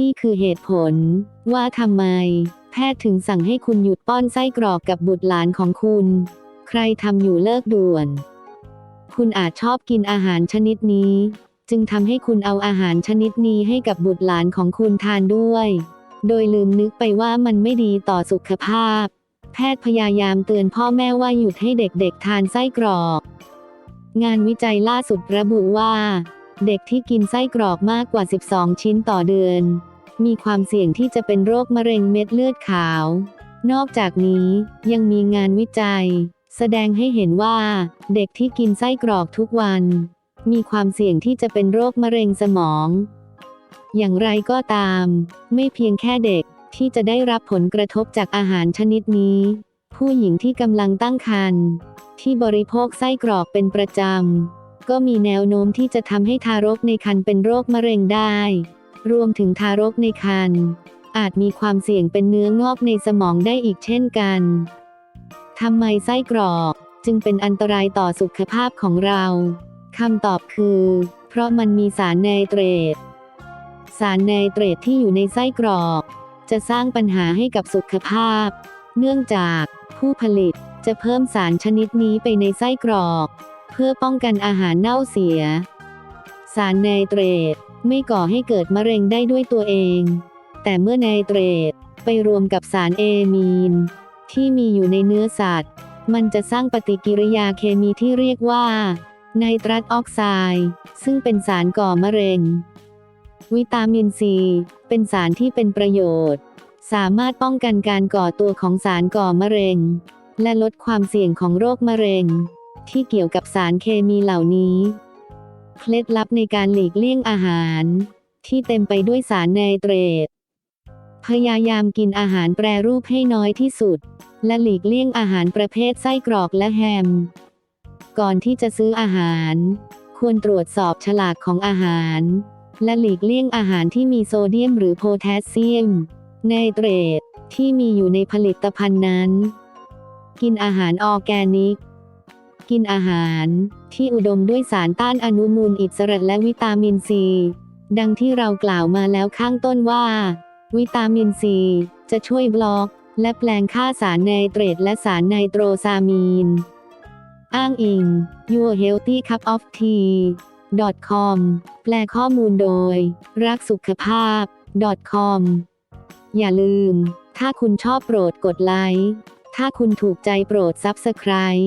นี่คือเหตุผล ว่าทำไม แพทย์ถึงสั่งให้คุณหยุดป้อนไส้กรอกกับบุตรหลานของคุณ ใครทำอยู่เลิกด่วน คุณอาจชอบกินอาหารชนิดนี้ จึงทำให้คุณเอาอาหารชนิดนี้ให้กับบุตรหลานของคุณทานด้วย โดยลืมนึกไปว่ามันไม่ดีต่อสุขภาพ แพทย์พยายามเตือนพ่อแม่ว่าหยุดให้เด็กๆ ทานไส้กรอก งานวิจัยล่าสุดระบุว่าเด็กที่กินไส้กรอกมากกว่า 12 ชิ้นต่อเดือน มีความเสี่ยงที่จะเป็นโรคมะเร็งเม็ดเลือดขาว นอกจากนี้ยังมีงานวิจัย แสดงให้เห็นว่า เด็กที่กินไส้กรอกทุกวัน มีความเสี่ยงที่จะเป็นโรคมะเร็งสมอง อย่างไรก็ตาม ไม่เพียงแค่เด็กที่จะได้รับผลกระทบจากอาหารชนิดนี้ ผู้หญิงที่กำลังตั้งครรภ์ที่บริโภคไส้กรอกเป็นประจำก็มีแนวโน้มที่จะทำให้ทารกในครรภ์เป็นโรคมะเร็งได้ รวมถึงทารกในครรภ์อาจมีความเสี่ยงเป็นเนื้องอกในสมองได้อีกเช่นกัน ทำไมไส้กรอกจึงเป็นอันตรายต่อสุขภาพของเรา คำตอบคือ เพราะมันมีสารไนเตรต สารไนเตรตที่อยู่ในไส้กรอก จะสร้างปัญหาให้กับสุขภาพ เนื่องจากผู้ผลิตจะเพิ่มสารชนิดนี้ไปในไส้กรอก เพื่อป้องกันอาหารเน่าเสีย สารไนเตรต ไม่ก่อให้เกิดมะเร็งได้ด้วยตัวเอง แต่เมื่อไนเตรตไปรวมกับสารเอมีน ที่มีอยู่ในเนื้อสัตว์ มันจะสร้างปฏิกิริยาเคมีที่เรียกว่าไนตรัสออกไซด์ซึ่งเป็นสารก่อมะเร็ง วิตามินซี เป็นสารที่เป็นประโยชน์ สามารถป้องกันการก่อตัวของสารก่อมะเร็ง และลดความเสี่ยงของโรคมะเร็ง ที่เกี่ยวกับสารเคมีเหล่านี้ เคล็ดลับในการหลีกเลี่ยงอาหาร ที่เต็มไปด้วยสารไนเตรต พยายามกินอาหารแปรรูปให้น้อยที่สุด และหลีกเลี่ยงอาหารประเภทไส้กรอกและแฮม ก่อนที่จะซื้ออาหาร ควรตรวจสอบฉลากของอาหาร และหลีกเลี่ยงอาหารที่มีโซเดียมหรือโพแทสเซียมไนเตรตที่มีอยู่ในผลิตภัณฑ์นั้น กินอาหารออร์แกนิก กินอาหาร ที่อุดมด้วยสารต้านอนุมูลอิสระและวิตามินซี ดังที่เรากล่าวมาแล้วข้างต้นว่า วิตามินซีจะช่วยบล็อกและแปลงค่าสารไนเตรตและสารไนโตรซามีน อ้างอิง Your Healthy Cup of Tea com แปลข้อมูลโดย รักสุขภาพ .com อย่าลืม ถ้าคุณชอบโปรดกดไลค์ ถ้าคุณถูกใจโปรด Subscribe